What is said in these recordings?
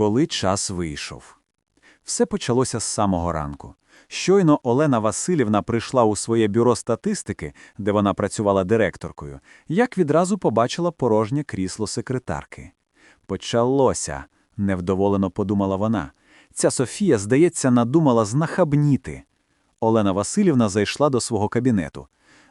коли час вийшов. Все почалося з самого ранку. Щойно Олена Васильівна прийшла у своє бюро статистики, де вона працювала директоркою, як відразу побачила порожнє крісло секретарки. Почалося, невдоволено подумала вона. Ця Софія, здається, надумала знахабніти. Олена Васильівна зайшла до свого кабінету.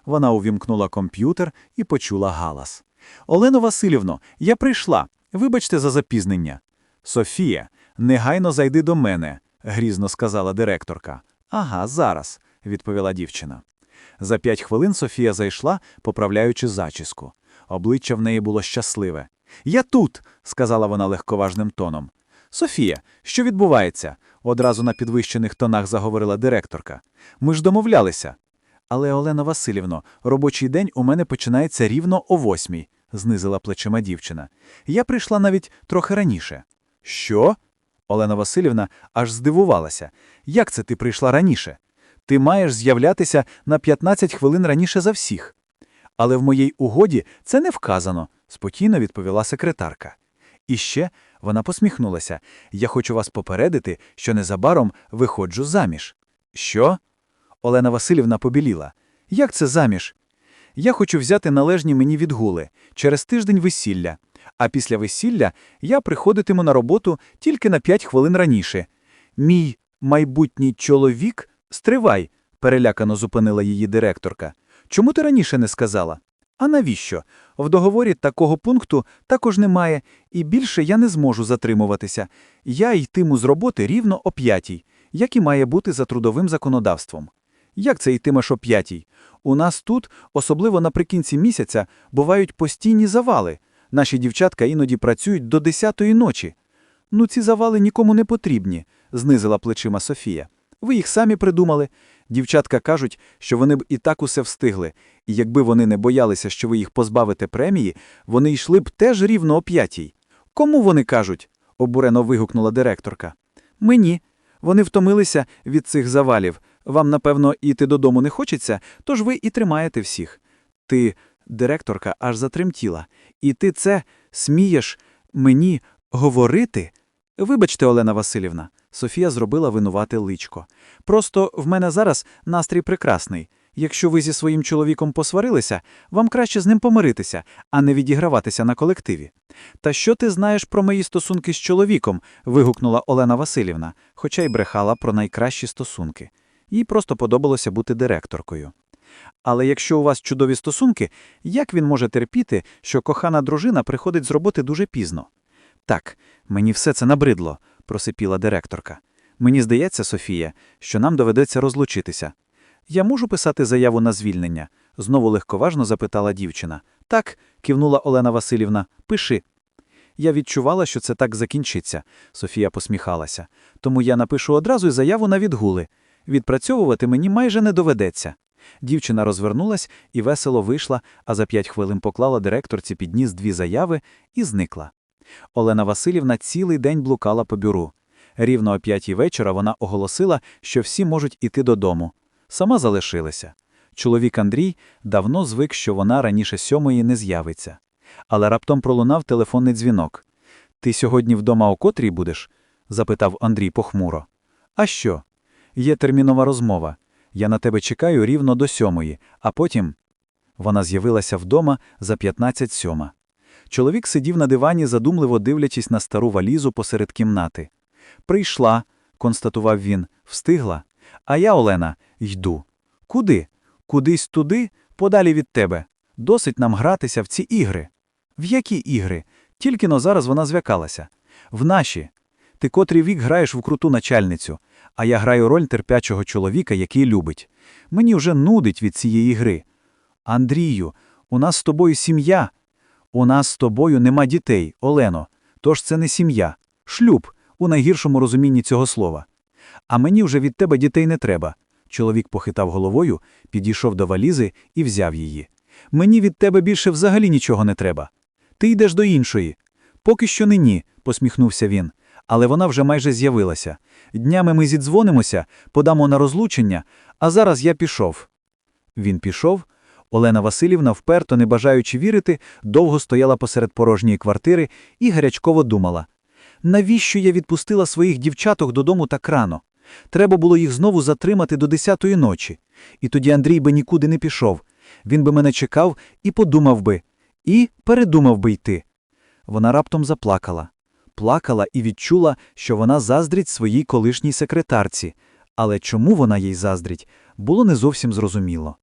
Вона увімкнула комп'ютер і почула галас. Олено Васильівно, я прийшла. Вибачте за запізнення. Софія, негайно зайди до мене, грізно сказала директорка. Ага, зараз, відповіла дівчина. За п'ять хвилин Софія зайшла, поправляючи зачіску. Обличчя в неї було щасливе. Я тут, сказала вона легковажним тоном. Софія, що відбувається? одразу на підвищених тонах заговорила директорка. Ми ж домовлялися. Але, Олена Васильівно, робочий день у мене починається рівно о восьмій, знизила плечима дівчина. Я прийшла навіть трохи раніше. Що? Олена Васильівна аж здивувалася. Як це ти прийшла раніше? Ти маєш з'являтися на 15 хвилин раніше за всіх. Але в моїй угоді це не вказано, спокійно відповіла секретарка. І ще вона посміхнулася. Я хочу вас попередити, що незабаром виходжу заміж. Що? Олена Васильівна побіліла. Як це заміж? Я хочу взяти належні мені відгули через тиждень весілля, а після весілля я приходитиму на роботу тільки на п'ять хвилин раніше. Мій майбутній чоловік, стривай, перелякано зупинила її директорка. Чому ти раніше не сказала? А навіщо? В договорі такого пункту також немає, і більше я не зможу затримуватися. Я йтиму з роботи рівно о п'ятій, як і має бути за трудовим законодавством. Як це йтимеш о п'ятій? У нас тут, особливо наприкінці місяця, бувають постійні завали. Наші дівчатка іноді працюють до десятої ночі. Ну, ці завали нікому не потрібні, знизила плечима Софія. Ви їх самі придумали. Дівчатка кажуть, що вони б і так усе встигли, і якби вони не боялися, що ви їх позбавите премії, вони йшли б теж рівно о п'ятій. Кому вони кажуть? обурено вигукнула директорка. Мені. Вони втомилися від цих завалів. Вам, напевно, іти додому не хочеться, тож ви і тримаєте всіх. Ти, директорка, аж затремтіла. І ти це смієш мені говорити? Вибачте, Олена Васильівна, Софія зробила винувате личко. Просто в мене зараз настрій прекрасний. Якщо ви зі своїм чоловіком посварилися, вам краще з ним помиритися, а не відіграватися на колективі. Та що ти знаєш про мої стосунки з чоловіком? вигукнула Олена Васильівна, хоча й брехала про найкращі стосунки. Їй просто подобалося бути директоркою. Але якщо у вас чудові стосунки, як він може терпіти, що кохана дружина приходить з роботи дуже пізно? Так, мені все це набридло, просипіла директорка. Мені здається, Софія, що нам доведеться розлучитися. Я можу писати заяву на звільнення? знову легковажно запитала дівчина. Так, кивнула Олена Васильівна, пиши. Я відчувала, що це так закінчиться, Софія посміхалася. Тому я напишу одразу й заяву на відгули. Відпрацьовувати мені майже не доведеться. Дівчина розвернулась і весело вийшла, а за п'ять хвилин поклала директорці під ніс дві заяви і зникла. Олена Васильівна цілий день блукала по бюру. Рівно о п'ятій вечора вона оголосила, що всі можуть іти додому. Сама залишилася. Чоловік Андрій давно звик, що вона раніше сьомої не з'явиться. Але раптом пролунав телефонний дзвінок. Ти сьогодні вдома о котрій будеш? запитав Андрій похмуро. А що? Є термінова розмова. Я на тебе чекаю рівно до сьомої, а потім. Вона з'явилася вдома за 15 сьома. Чоловік сидів на дивані, задумливо дивлячись на стару валізу посеред кімнати. Прийшла, констатував він, встигла. А я, Олена, йду. Куди? Кудись туди, подалі від тебе. Досить нам гратися в ці ігри. В які ігри? Тільки но зараз вона зв'якалася. В наші. Ти котрий вік граєш в круту начальницю, а я граю роль терпячого чоловіка, який любить. Мені вже нудить від цієї гри. Андрію, у нас з тобою сім'я. У нас з тобою нема дітей, Олено. Тож це не сім'я, шлюб у найгіршому розумінні цього слова. А мені вже від тебе дітей не треба. Чоловік похитав головою, підійшов до валізи і взяв її. Мені від тебе більше взагалі нічого не треба. Ти йдеш до іншої. Поки що не ні, посміхнувся він але вона вже майже з'явилася. Днями ми зідзвонимося, подамо на розлучення, а зараз я пішов. Він пішов. Олена Васильівна, вперто, не бажаючи вірити, довго стояла посеред порожньої квартири і гарячково думала: навіщо я відпустила своїх дівчаток додому так рано? Треба було їх знову затримати до десятої ночі. І тоді Андрій би нікуди не пішов. Він би мене чекав і подумав би, і передумав би йти. Вона раптом заплакала. Плакала і відчула, що вона заздрить своїй колишній секретарці, але чому вона їй заздрить, було не зовсім зрозуміло.